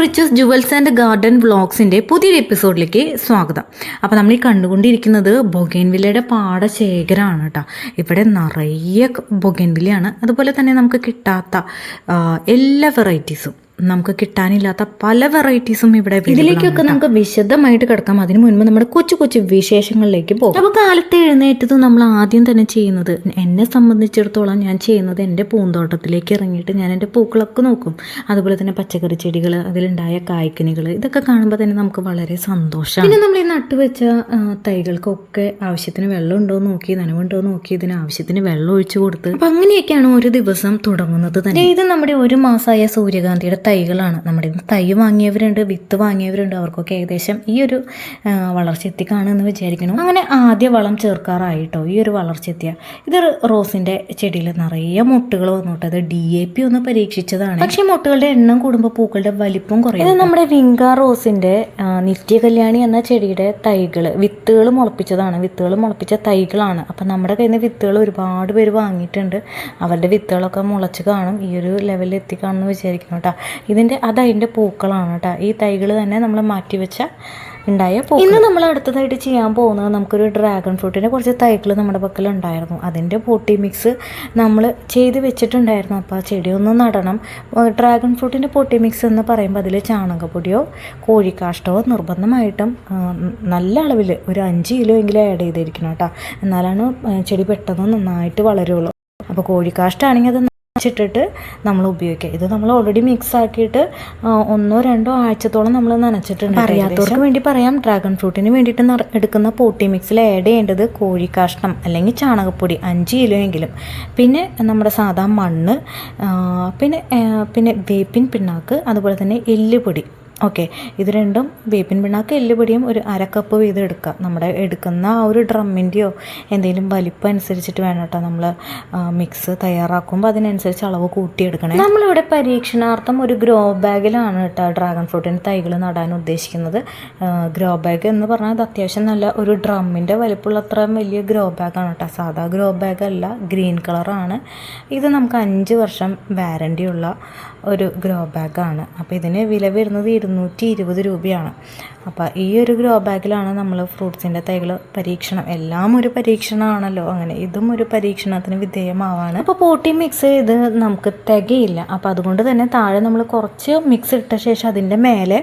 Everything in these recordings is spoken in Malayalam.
റിച്ചസ് ജുവൽസ് ആൻഡ് ഗാർഡൻ വ്ളോഗ്സിന്റെ പുതിയൊരു എപ്പിസോഡിലേക്ക് സ്വാഗതം. അപ്പോൾ നമ്മൾ ഈ കണ്ടുകൊണ്ടിരിക്കുന്നത് ബൊഗേൻവില്ലയുടെ പാടശേഖരമാണ് കേട്ടോ. ഇവിടെ നിറയെ ബൊഗേൻവില്ലയാണ്. അതുപോലെ തന്നെ നമുക്ക് കിട്ടാത്ത എല്ലാ വെറൈറ്റീസും നമുക്ക് കിട്ടാനില്ലാത്ത പല വെറൈറ്റീസും ഇവിടെ ഇതിലേക്കൊക്കെ നമുക്ക് വിശദമായിട്ട് കിടക്കാം. അതിനു മുൻപ് നമ്മുടെ കൊച്ചു കൊച്ചു വിശേഷങ്ങളിലേക്ക് പോകും. അപ്പോൾ കാലത്ത് എഴുന്നേറ്റത് നമ്മൾ ആദ്യം തന്നെ ചെയ്യുന്നത് എന്നെ സംബന്ധിച്ചിടത്തോളം ഞാൻ ചെയ്യുന്നത് എന്റെ പൂന്തോട്ടത്തിലേക്ക് ഇറങ്ങിയിട്ട് ഞാൻ എന്റെ പൂക്കളൊക്കെ നോക്കും. അതുപോലെ തന്നെ പച്ചക്കറി ചെടികൾ അതിലുണ്ടായ കായ്ക്കനികൾ ഇതൊക്കെ കാണുമ്പോൾ തന്നെ നമുക്ക് വളരെ സന്തോഷമാണ് പിന്നെ നമ്മൾ ഈ നട്ടുവെച്ച തൈകൾക്കൊക്കെ ആവശ്യത്തിന് വെള്ളം ഉണ്ടോ എന്ന് നോക്കി നനവുണ്ടോ എന്ന് നോക്കി ഇതിന് ആവശ്യത്തിന് വെള്ളം ഒഴിച്ചു കൊടുത്ത് അപ്പം അങ്ങനെയൊക്കെയാണ് ഒരു ദിവസം തുടങ്ങുന്നത് തന്നെ. ഇത് നമ്മുടെ ഒരു മാസമായ സൂര്യകാന്തിയുടെ തൈകളാണ്. നമ്മുടെ ഇന്ന് തൈ വാങ്ങിയവരുണ്ട് വിത്ത് വാങ്ങിയവരുണ്ട്. അവർക്കൊക്കെ ഏകദേശം ഈ ഒരു വളർച്ച എത്തി എത്തിക്കാണെന്ന് വിചാരിക്കണം അങ്ങനെ ആദ്യ വളം ചേർക്കാറായിട്ടോ ഈ ഒരു വളർച്ച എത്തിയ ഇത് റോസിന്റെ ചെടിയിൽ നിറയെ മുട്ടുകൾ വന്നോട്ടെ. അത് ഡി എ പി ഒന്ന് പരീക്ഷിച്ചതാണ്. പക്ഷേ മുട്ടുകളുടെ എണ്ണം കൂടുമ്പോൾ പൂക്കളുടെ വലിപ്പം കുറയും. ഇത് നമ്മുടെ വിങ്ക റോസിന്റെ നിത്യ നിത്യകല്യാണി എന്ന ചെടിയുടെ തൈകൾ വിത്തുകൾ മുളപ്പിച്ചതാണ്. വിത്തുകൾ മുളപ്പിച്ച തൈകളാണ്. അപ്പം നമ്മുടെ കയ്യിൽ നിന്ന് വിത്തുകൾ ഒരുപാട് പേര് വാങ്ങിയിട്ടുണ്ട്. അവരുടെ വിത്തുകളൊക്കെ മുളച്ച് കാണും. ഈ ഒരു ലെവലിൽ എത്തിക്കാണെന്ന് വിചാരിക്കണം കേട്ടോ. ഇതിന്റെ അത് അതിന്റെ പൂക്കളാണ് കേട്ടോ ഈ തൈകൾ തന്നെ നമ്മൾ മാറ്റിവെച്ച ഉണ്ടായ പൂക്കൾ ഇന്ന് നമ്മൾ അടുത്തതായിട്ട് ചെയ്യാൻ പോകുന്നത് നമുക്കൊരു ഡ്രാഗൺ ഫ്രൂട്ടിന്റെ കുറച്ച് തൈകൾ നമ്മുടെ പക്കൽ ഉണ്ടായിരുന്നു അതിന്റെ പൊട്ടി മിക്സ് നമ്മൾ ചെയ്ത് വെച്ചിട്ടുണ്ടായിരുന്നു. അപ്പോൾ ആ ചെടി ഒന്ന് നടണം ഡ്രാഗൺ ഫ്രൂട്ടിന്റെ പൊട്ടി മിക്സ് എന്ന് പറയുമ്പോൾ അതിൽ ചാണകപ്പൊടിയോ കോഴിക്കാഷ്ടമോ നിർബന്ധമായിട്ടും നല്ല അളവിൽ ഒരു അഞ്ച് കിലോ എങ്കിലും ആഡ് ചെയ്തിരിക്കണം കേട്ടോ എന്നാലാണ് ചെടി പെട്ടെന്ന് നന്നായിട്ട് വളരുള്ളൂ. അപ്പോൾ കോഴിക്കാഷ്ടമാണെങ്കിൽ അത് നനച്ചിട്ടിട്ട് നമ്മൾ ഉപയോഗിക്കുക. ഇത് നമ്മൾ ഓൾറെഡി മിക്സ് ആക്കിയിട്ട് ഒന്നോ രണ്ടോ ആഴ്ചത്തോളം നമ്മൾ നനച്ചിട്ടുണ്ട് അറിയാത്തവർക്ക് വേണ്ടി പറയാം. ഡ്രാഗൺ ഫ്രൂട്ടിന് വേണ്ടിയിട്ട് എടുക്കുന്ന പോട്ടി മിക്സിൽ ആഡ് ചെയ്യേണ്ടത് കോഴിക്കാഷ്ടം അല്ലെങ്കിൽ ചാണകപ്പൊടി അഞ്ച് കിലോ എങ്കിലും. പിന്നെ നമ്മുടെ സാധാ മണ്ണ് പിന്നെ പിന്നെ വേപ്പിൻ പിണ്ണാക്ക് അതുപോലെ തന്നെ എല്ലുപൊടി. ഓക്കെ. ഇത് രണ്ടും വേപ്പിൻ പിണ്ണാക്ക് എല്ലുപൊടിയും ഒരു അര കപ്പ് വീതം എടുക്കുക നമ്മുടെ എടുക്കുന്ന ആ ഒരു ഡ്രമ്മിന്റെയോ എന്തെങ്കിലും വലിപ്പം അനുസരിച്ചിട്ട് വേണം കേട്ടോ നമ്മൾ മിക്സ് തയ്യാറാക്കുമ്പോൾ അതിനനുസരിച്ച് അളവ് കൂട്ടിയെടുക്കണേ. നമ്മളിവിടെ പരീക്ഷണാർത്ഥം ഒരു ഗ്രോ ബാഗിലാണ് കേട്ടോ ഡ്രാഗൺ ഫ്രൂട്ടിന്റെ തൈകൾ നടാൻ ഉദ്ദേശിക്കുന്നത്. ഗ്രോ ബാഗ് എന്ന് പറഞ്ഞാൽ അത് അത്യാവശ്യം നല്ല ഒരു ഡ്രമ്മിന്റെ വലിപ്പമുള്ള അത്രയും വലിയ ഗ്രോ ബാഗാണ് കേട്ടോ. സാധാ ഗ്രോ ബാഗ് അല്ല ഗ്രീൻ കളറാണ് ഇത് നമുക്ക് അഞ്ച് വർഷം വാരണ്ടിയുള്ള ഒരു ഗ്രോ ബാഗാണ് അപ്പോൾ ഇതിന് വില വരുന്നത് ഇരുന്നൂറ്റി ഇരുപത് രൂപയാണ്. അപ്പോൾ ഈ ഒരു ഗ്രോ ബാഗിലാണ് നമ്മൾ ഫ്രൂട്ട്സിന്റെ തൈകൾ പരീക്ഷണം. എല്ലാം ഒരു പരീക്ഷണമാണല്ലോ അങ്ങനെ ഇതും ഒരു പരീക്ഷണത്തിന് വിധേയമാവാണ്. അപ്പോൾ പോട്ടി മിക്സ് ചെയ്ത് നമുക്ക് തികയില്ല. അപ്പോൾ അതുകൊണ്ട് തന്നെ താഴെ നമ്മൾ കുറച്ച് മിക്സ് ഇട്ട ശേഷം അതിന്റെ മേലെ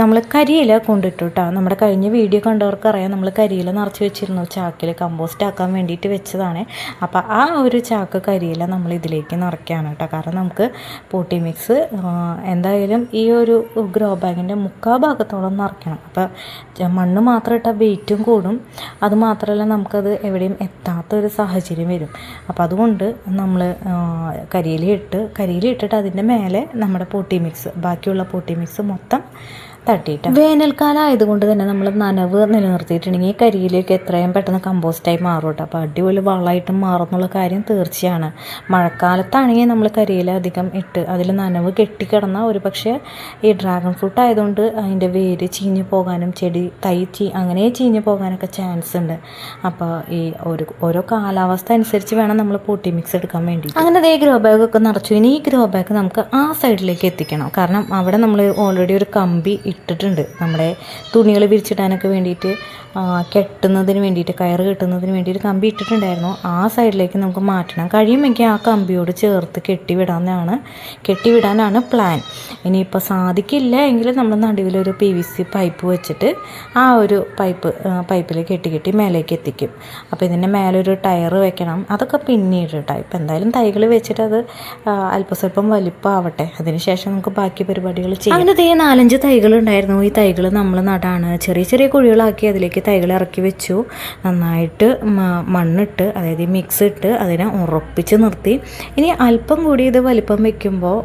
നമ്മൾ കരിയില കൊണ്ടിട്ടു കേട്ടോ നമ്മുടെ കഴിഞ്ഞ വീഡിയോ കണ്ടവർക്കറിയാം നമ്മൾ കരിയില നിറച്ച് വെച്ചിരുന്നു. ചാക്കിൽ കമ്പോസ്റ്റ് ആക്കാൻ വേണ്ടിയിട്ട് വെച്ചതാണ്. അപ്പോൾ ആ ഒരു ചാക്ക് കരിയില നമ്മൾ ഇതിലേക്ക് നിറയ്ക്കുകയാണ് കേട്ടോ കാരണം നമുക്ക് പോട്ടി മിക്സ് എന്തായാലും ഈ ഒരു ഗ്രോ ബാഗിന്റെ മുക്കാ ഭാഗത്തോളം നിറയ്ക്കണം. അപ്പോൾ മണ്ണ് മാത്രം ഇട്ടാൽ വെയിറ്റും കൂടും. അതുമാത്രമല്ല നമുക്കത് എവിടെയും എത്താത്ത ഒരു സാഹചര്യം വരും. അപ്പോൾ അതുകൊണ്ട് നമ്മൾ കരിയിലിട്ട് ഇട്ട് കരിയില ഇട്ടിട്ട് അതിന്റെ മേലെ നമ്മുടെ പൊട്ടി മിക്സ് ബാക്കിയുള്ള പൊട്ടി മിക്സ് മൊത്തം തട്ടിയിട്ട്. വേനൽക്കാലം ആയതുകൊണ്ട് തന്നെ നമ്മൾ നനവ് നിലനിർത്തിയിട്ടുണ്ടെങ്കിൽ ഈ കരിയിലേക്ക് എത്രയും പെട്ടെന്ന് കമ്പോസ്റ്റായി മാറും കേട്ടോ അപ്പോൾ അടിപൊളി വളമായിട്ട് മാറുന്നുള്ള കാര്യം തീർച്ചയാണ്. മഴക്കാലത്താണെങ്കിൽ നമ്മൾ കരിയില അധികം ഇട്ട് അതിൽ നനവ് കെട്ടിക്കിടന്ന ഒരു പക്ഷേ ഈ ഡ്രാഗൺ ഫ്രൂട്ട് ആയതുകൊണ്ട് അതിന്റെ വേര് ചീഞ്ഞു പോകാനും ചെടി തൈ ചീ അങ്ങനെ ചീഞ്ഞു പോകാനൊക്കെ ചാൻസ് ഉണ്ട്. അപ്പോൾ ഈ ഒരു ഓരോ കാലാവസ്ഥ അനുസരിച്ച് വേണം നമ്മൾ പൊട്ടി മിക്സ് എടുക്കാൻ വേണ്ടി അങ്ങനെ അതേ ഗ്രോ ബാഗ് ഒക്കെ നിറച്ചു. ഇനി ഈ ഗ്രോ ബാഗ് നമുക്ക് ആ സൈഡിലേക്ക് എത്തിക്കണം. കാരണം അവിടെ നമ്മൾ ഓൾറെഡി ഒരു കമ്പി ഇട്ടിട്ടുണ്ട്. നമ്മുടെ തുണികൾ വിരിച്ചിടാനൊക്കെ വേണ്ടിയിട്ട് കെട്ടുന്നതിന് വേണ്ടിയിട്ട് കയറ് കെട്ടുന്നതിന് വേണ്ടി ഒരു കമ്പി ഇട്ടിട്ടുണ്ടായിരുന്നു. ആ സൈഡിലേക്ക് നമുക്ക് മാറ്റണം. കഴിയുമെങ്കിൽ ആ കമ്പിയോട് ചേർത്ത് കെട്ടിവിടാനാണ് കെട്ടിവിടാനാണ് പ്ലാൻ ഇനിയിപ്പോൾ സാധിക്കില്ല എങ്കിൽ നമ്മൾ നടുവിലൊരു പി വി സി പൈപ്പ് വെച്ചിട്ട് ആ ഒരു പൈപ്പ് പൈപ്പിൽ കെട്ടി കെട്ടി മേലേക്ക് എത്തിക്കും. അപ്പോൾ ഇതിന്റെ മേലൊരു ടയർ വെക്കണം. അതൊക്കെ പിന്നീട് കേട്ടോ ഇപ്പം എന്തായാലും തൈകൾ വെച്ചിട്ട് അത് അല്പസ്വല്പം വലിപ്പമാവട്ടെ അതിനുശേഷം നമുക്ക് ബാക്കി പരിപാടികൾ ചെയ്യാം. അങ്ങനെ ദേ നാലഞ്ച് തൈകൾ ഉണ്ടായിരുന്നു ഈ തൈകൾ നമ്മൾ നടാണ്. ചെറിയ ചെറിയ കുഴികളാക്കി അതിലേക്ക് തൈകൾ ഇറക്കി വെച്ചു. നന്നായിട്ട് മണ്ണിട്ട് അതായത് മിക്സ് ഇട്ട് അതിനെ ഉറപ്പിച്ച് നിർത്തി. ഇനി അല്പം കൂടി ഇത് വലിപ്പം വെക്കുമ്പോൾ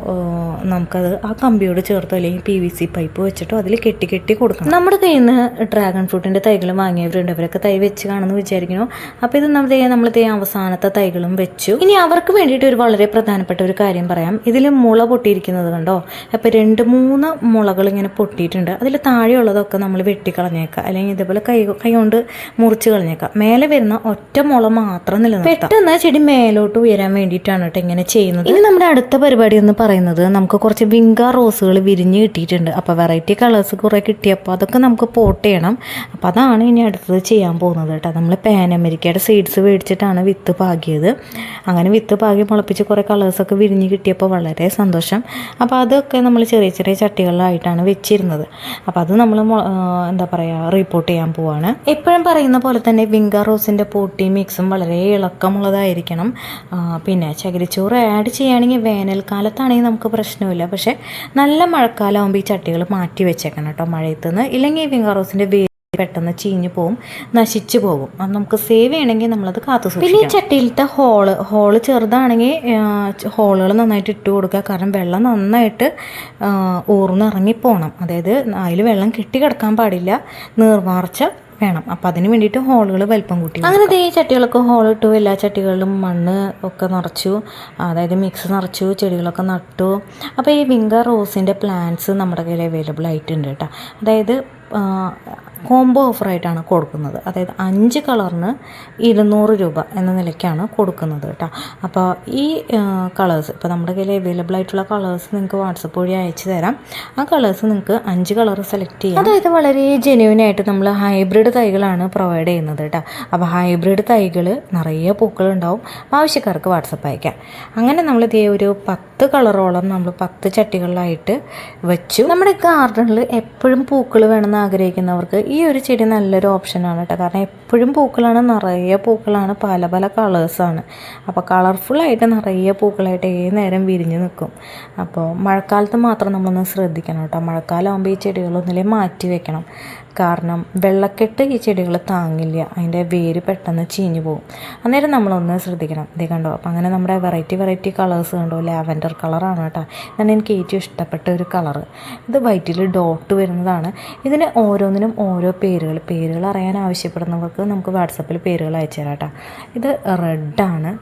നമുക്കത് ആ കമ്പിയോട് ചേർത്തോ അല്ലെങ്കിൽ പി വി സി പൈപ്പ് വെച്ചിട്ടോ അതിൽ കെട്ടി കെട്ടി കൊടുക്കണം. നമ്മുടെ കയ്യിൽ നിന്ന് ഡ്രാഗൺ ഫ്രൂട്ടിന്റെ തൈകൾ വാങ്ങിയവരുണ്ട്. അവരൊക്കെ തൈ വെച്ച് കാണുമെന്ന് വിചാരിക്കുന്നു. അപ്പോൾ ഇത് നമ്മൾ നമ്മൾ അവസാനത്തെ തൈകളും വെച്ചു. ഇനി അവർക്ക് വേണ്ടിയിട്ട് ഒരു വളരെ പ്രധാനപ്പെട്ട ഒരു കാര്യം പറയാം. ഇതിൽ മുള പൊട്ടിയിരിക്കുന്നത് കണ്ടോ? അപ്പോൾ രണ്ട് മൂന്ന് മുളകൾ ഇങ്ങനെ പൊട്ടിയിട്ടുണ്ട്. കിട്ടിയിട്ടുണ്ട് അതിൽ താഴെയുള്ളതൊക്കെ നമ്മൾ വെട്ടിക്കളഞ്ഞേക്കാം. അല്ലെങ്കിൽ ഇതേപോലെ കൈ കൈ കൊണ്ട് മുറിച്ച് കളഞ്ഞേക്കാം. മേലെ വരുന്ന ഒറ്റ മുള മാത്രം നിലനിർത്താം. പെട്ടെന്ന് ചെടി മേലോട്ട് ഉയരാൻ വേണ്ടിയിട്ടാണ് കേട്ടോ ഇങ്ങനെ ചെയ്യുന്നത്. ഇനി നമ്മുടെ അടുത്ത പരിപാടി എന്ന് പറയുന്നത് നമുക്ക് കുറച്ച് വിങ്ക റോസുകൾ വിരിഞ്ഞ് കിട്ടിയിട്ടുണ്ട്. അപ്പോൾ വെറൈറ്റി കളേഴ്സ് കുറേ കിട്ടിയപ്പോൾ അതൊക്കെ നമുക്ക് പോട്ട് ചെയ്യണം. അപ്പോൾ അതാണ് ഇനി അടുത്തത് ചെയ്യാൻ പോകുന്നത് കേട്ടോ നമ്മൾ പാൻ അമേരിക്കയുടെ സീഡ്സ് മേടിച്ചിട്ടാണ് വിത്ത് പാകിയത്. അങ്ങനെ വിത്ത് പാകി മുളപ്പിച്ച് കുറേ കളേഴ്സൊക്കെ വിരിഞ്ഞ് കിട്ടിയപ്പോൾ വളരെ സന്തോഷം. അപ്പോൾ അതൊക്കെ നമ്മൾ ചെറിയ ചെറിയ ചട്ടികളിലായിട്ടാണ് വെച്ചിരുന്നത്. അപ്പോൾ അത് നമ്മൾ എന്താ പറയുക റിപ്പോർട്ട് ചെയ്യാൻ പോവാണ്. എപ്പോഴും പറയുന്ന പോലെ തന്നെ വിങ്ക റോസിന്റെ പൊട്ടി മിക്സും വളരെ ഇളക്കമുള്ളതായിരിക്കണം. പിന്നെ ചകിരിച്ചോറ് ആഡ് ചെയ്യുകയാണെങ്കിൽ വേനൽക്കാലത്താണെങ്കിൽ നമുക്ക് പ്രശ്നമില്ല. പക്ഷേ നല്ല മഴക്കാലമാകുമ്പോൾ ഈ ചട്ടികൾ മാറ്റി വെച്ചേക്കണം കേട്ടോ മഴയത്ത് നിന്ന്. ഇല്ലെങ്കിൽ വിങ്ക റോസിന്റെ പെട്ടെന്ന് ചീഞ്ഞു പോകും നശിച്ചു പോകും അത് നമുക്ക് സേവ് ചെയ്യണമെങ്കിൽ നമ്മളത് കാത്തു സൂക്ഷിക്കണം. പിന്നെ ഈ ചട്ടിയിലത്തെ ഹോൾ ഹോൾ ചെറുതാണെങ്കിൽ ഹോളുകൾ നന്നായിട്ട് ഇട്ട് കൊടുക്കുക. കാരണം വെള്ളം നന്നായിട്ട് ഊർന്നിറങ്ങി പോകണം അതായത് അതിൽ വെള്ളം കെട്ടി കിടക്കാൻ പാടില്ല. നീർവാർച്ച വേണം. അപ്പം അതിന് വേണ്ടിയിട്ട് ഹോളുകൾ വലിപ്പം കൂട്ടി അങ്ങനെ ഈ ചട്ടികളൊക്കെ ഹോൾ ഇട്ടു. എല്ലാ ചട്ടികളിലും മണ്ണ് ഒക്കെ നിറച്ചു. അതായത് മിക്സ് നിറച്ചു ചെടികളൊക്കെ നട്ടു. അപ്പോൾ ഈ വിങ്ക റോസിന്റെ പ്ലാന്റ്സ് നമ്മുടെ കയ്യിൽ അവൈലബിൾ ആയിട്ടുണ്ട് കേട്ടോ. അതായത് കോംബോ ഓഫറായിട്ടാണ് കൊടുക്കുന്നത്. അതായത് അഞ്ച് കളറിന് ഇരുന്നൂറ് രൂപ എന്ന നിലയ്ക്കാണ് കൊടുക്കുന്നത് കേട്ടോ. അപ്പോൾ ഈ കളേഴ്സ് ഇപ്പോൾ നമ്മുടെ കയ്യിൽ അവൈലബിൾ ആയിട്ടുള്ള കളേഴ്സ് നിങ്ങൾക്ക് വാട്സപ്പ് വഴി അയച്ചു തരാം. ആ കളേഴ്സ് നിങ്ങൾക്ക് അഞ്ച് കളർ സെലക്ട് ചെയ്യാം. അതായത് വളരെ ജെന്യൂൻ ആയിട്ട് നമ്മൾ ഹൈബ്രിഡ് തൈകളാണ് പ്രൊവൈഡ് ചെയ്യുന്നത് കേട്ടോ. അപ്പോൾ ഹൈബ്രിഡ് തൈകൾ നിറയെ പൂക്കളുണ്ടാവും. ആവശ്യക്കാർക്ക് വാട്സപ്പ് അയക്കാം. അങ്ങനെ നമ്മൾ ഇതേ ഒരു പത്ത് കളറോളം നമ്മൾ പത്ത് ചട്ടികളിലായിട്ട് വെച്ചു. നമ്മുടെ ഗാർഡനിൽ എപ്പോഴും പൂക്കൾ വേണമെന്ന് ആഗ്രഹിക്കുന്നവർക്ക് ഈ ഒരു ചെടി നല്ലൊരു ഓപ്ഷനാണ് കേട്ടോ. കാരണം എപ്പോഴും പൂക്കളാണ് നിറയെ പൂക്കളാണ് പല പല കളേഴ്സാണ് അപ്പോൾ കളർഫുള്ളായിട്ട് നിറയെ പൂക്കളായിട്ട് ഏത് നേരം വിരിഞ്ഞ് നിൽക്കും. അപ്പോൾ മഴക്കാലത്ത് മാത്രം നമ്മളൊന്ന് ശ്രദ്ധിക്കണം കേട്ടോ. മഴക്കാലമാകുമ്പോൾ ഈ ചെടികളൊന്നിലേ മാറ്റി വെക്കണം. കാരണം വെള്ളക്കെട്ട് ഈ ചെടികൾ താങ്ങില്ല. അതിന്റെ വേര് പെട്ടെന്ന് ചീഞ്ഞു പോകും അന്നേരം നമ്മളൊന്ന് ശ്രദ്ധിക്കണം. ഇതേ കണ്ടോ? അപ്പം അങ്ങനെ നമ്മുടെ വെറൈറ്റി വെറൈറ്റി കളേഴ്സ് കണ്ടോ? ലാവൻഡർ കളറാണ് കേട്ടോ. ഇതാണ് എനിക്ക് ഏറ്റവും ഇഷ്ടപ്പെട്ട ഒരു കളറ് ഇത് വൈറ്റിൽ ഡോട്ട് വരുന്നതാണ്. ഇതിന് ഓരോന്നിനും ഓരോ പേരുകൾ. പേരുകൾ അറിയാൻ ആവശ്യപ്പെടുന്നവർക്ക് നമുക്ക് വാട്സപ്പിൽ പേരുകൾ അയച്ചു തരാം കേട്ടോ. ഇത് റെഡാണ്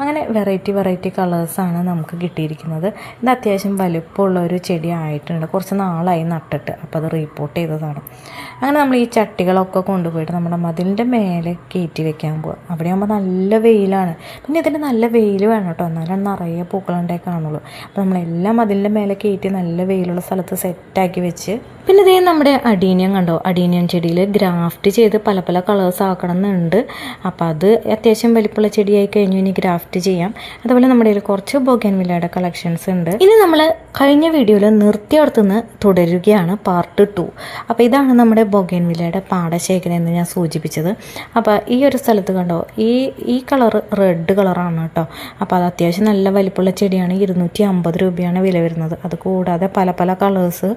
അങ്ങനെ വെറൈറ്റി വെറൈറ്റി കളേഴ്സാണ് നമുക്ക് കിട്ടിയിരിക്കുന്നത്. ഇത് അത്യാവശ്യം വലുപ്പമുള്ള ഒരു ചെടി ആയിട്ടുണ്ട്. കുറച്ച് നാളായി നട്ടിട്ട്. അപ്പോൾ അത് റീപ്പോർട്ട് ചെയ്തതാണ്. അങ്ങനെ നമ്മൾ ഈ ചട്ടികളൊക്കെ കൊണ്ടുപോയിട്ട് നമ്മുടെ മതിലിന്റെ മേലെ കയറ്റി വെക്കാൻ പോകുക അവിടെ ആകുമ്പോൾ നല്ല വെയിലാണ്. പിന്നെ ഇതിന് നല്ല വെയിൽ വേണം കേട്ടോ. എന്നാലും നിറയെ പൂക്കളുണ്ടായി കാണുള്ളൂ. അപ്പോൾ നമ്മളെല്ലാം മതിലിന്റെ മേലെ കയറ്റി നല്ല വെയിലുള്ള സ്ഥലത്ത് സെറ്റാക്കി വെച്ച് പിന്നെ ഇതേ നമ്മുടെ അടീനിയം കണ്ടോ? അടീനിയം ചെടിയിൽ ഗ്രാഫ്റ്റ് ചെയ്ത് പല പല കളേഴ്സ് ആക്കണം എന്നുണ്ട് അപ്പോൾ അത് അത്യാവശ്യം വലിപ്പമുള്ള ചെടിയായി കഴിഞ്ഞു ഇനി ഗ്രാഫ്റ്റ് ചെയ്യാം. അതുപോലെ നമ്മുടെ കയ്യിൽ കുറച്ച് ബോഗൻവില്ലയുടെ കളക്ഷൻസ് ഉണ്ട്. ഇനി നമ്മൾ കഴിഞ്ഞ വീഡിയോയിൽ നിർത്തിയടത്തുനിന്ന് തുടരുകയാണ് പാർട്ട് ടു. അപ്പോൾ ഇതാണ് നമ്മുടെ ബൊഗൻവില്ലയുടെ പാടശേഖരം എന്ന് ഞാൻ സൂചിപ്പിച്ചത്. അപ്പോൾ ഈ ഒരു സ്ഥലത്ത് കണ്ടോ? ഈ ഈ കളർ റെഡ് കളറാണ് കേട്ടോ. അപ്പോൾ അത് അത്യാവശ്യം നല്ല വലിപ്പമുള്ള ചെടിയാണ്. ഇരുന്നൂറ്റി അമ്പത് രൂപയാണ് വില വരുന്നത്. അത് കൂടാതെ പല പല കളേഴ്സ്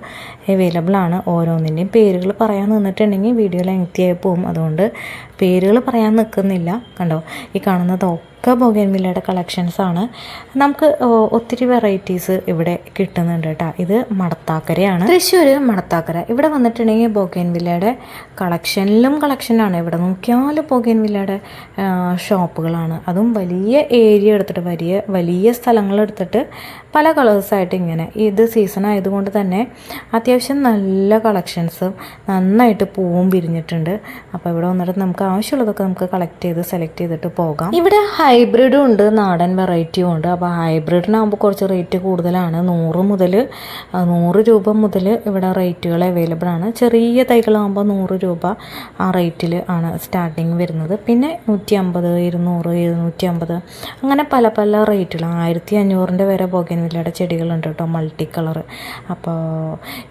അവൈലബിൾ ആണ് ഓരോന്നിന്റെയും പേരുകൾ പറയാൻ നിന്നിട്ടുണ്ടെങ്കിൽ വീഡിയോ ലെങ്തി ആയി പോകും അതുകൊണ്ട് പേരുകൾ പറയാൻ നിൽക്കുന്നില്ല. കണ്ടോ? ഈ കാണുന്നതൊക്കെ ബൊഗൻവില്ലയുടെ കളക്ഷൻസ് ആണ്. നമുക്ക് ഒത്തിരി വെറൈറ്റീസ് ഇവിടെ കിട്ടുന്നുണ്ട് കേട്ടോ. ഇത് മടത്താക്കരയാണ്. തൃശ്ശൂർ മടത്താക്കര. ഇവിടെ വന്നിട്ടുണ്ടെങ്കിൽ ബൊഗൻവില്ലയുടെ കളക്ഷനിലും കളക്ഷനാണ് ഇവിടെ നോക്കിയാലും ബൊഗൻവില്ലയുടെ ഷോപ്പുകളാണ് അതും വലിയ ഏരിയ എടുത്തിട്ട് വലിയ വലിയ സ്ഥലങ്ങൾ എടുത്തിട്ട് പല കളേഴ്സായിട്ട് ഇങ്ങനെ. ഇത് സീസൺ ആയതുകൊണ്ട് തന്നെ അത്യാവശ്യം നല്ല കളക്ഷൻസും നന്നായിട്ട് പൂവും വിരിഞ്ഞിട്ടുണ്ട് അപ്പോൾ ഇവിടെ വന്നിട്ട് നമുക്ക് ആവശ്യമുള്ളതൊക്കെ നമുക്ക് കളക്ട് ചെയ്ത് സെലക്ട് ചെയ്തിട്ട് പോകാം. ഇവിടെ ഹൈബ്രിഡും ഉണ്ട് നാടൻ വെറൈറ്റിയും ഉണ്ട്. അപ്പോൾ ഹൈബ്രിഡിനാകുമ്പോൾ കുറച്ച് റേറ്റ് കൂടുതലാണ്. നൂറ് മുതൽ നൂറ് രൂപ മുതൽ ഇവിടെ റേറ്റുകൾ അവൈലബിൾ ആണ്. ചെറിയ തൈകളാകുമ്പോൾ നൂറ് രൂപ ആ റേറ്റിൽ ആണ് സ്റ്റാർട്ടിങ് വരുന്നത്. പിന്നെ നൂറ്റി അമ്പത് ഇരുന്നൂറ് ഇരുന്നൂറ്റി അമ്പത് അങ്ങനെ പല പല റേറ്റുകൾ ആയിരത്തി അഞ്ഞൂറിന്റെ വരെ ബോഗൻവില്ലയുടെ ചെടികളുണ്ട് കേട്ടോ മൾട്ടി കളർ അപ്പോൾ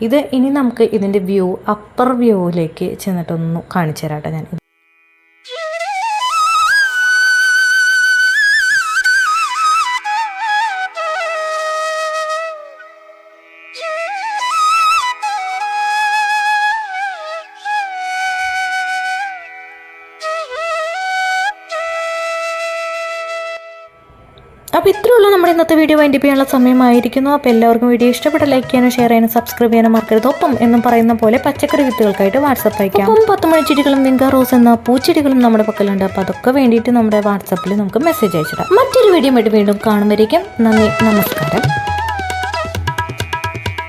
ഇത് ഇനി നമുക്ക് ഇതിന്റെ വ്യൂ അപ്പർ വ്യൂവിലേക്ക് ചെന്നിട്ടൊന്ന് കാണിച്ചു തരാം കേട്ടോ ഞാൻ. അപ്പോൾ ഇത്രയുള്ള നമ്മുടെ ഇന്നത്തെ വീഡിയോ വൈൻഡ് ചെയ്യാനുള്ള സമയമായിരിക്കുന്നു. അപ്പോൾ എല്ലാവർക്കും വീഡിയോ ഇഷ്ടപ്പെട്ട ലൈക്ക് ചെയ്യാനും ഷെയർ ചെയ്യാനും സബ്സ്ക്രൈബ് ചെയ്യാനും മറക്കരുത്. ഒപ്പം എന്നും പറയുന്ന പോലെ പച്ചക്കറി വിത്തുകൾക്കായിട്ട് വാട്സപ്പ് അയക്കാം. ഒപ്പം പത്ത് മണിച്ചെടികളും വിങ്ക റോസ് എന്ന പൂച്ചെടികളും നമ്മുടെ പക്കലുണ്ട്. അപ്പോൾ അതൊക്കെ വേണ്ടിയിട്ട് നമ്മുടെ വാട്സപ്പിൽ നമുക്ക് മെസ്സേജ് അയച്ചിടാം. മറ്റൊരു വീഡിയോ ആയിട്ട് വീണ്ടും കാണുമ്പോഴേക്കും നന്ദി നമസ്കാരം.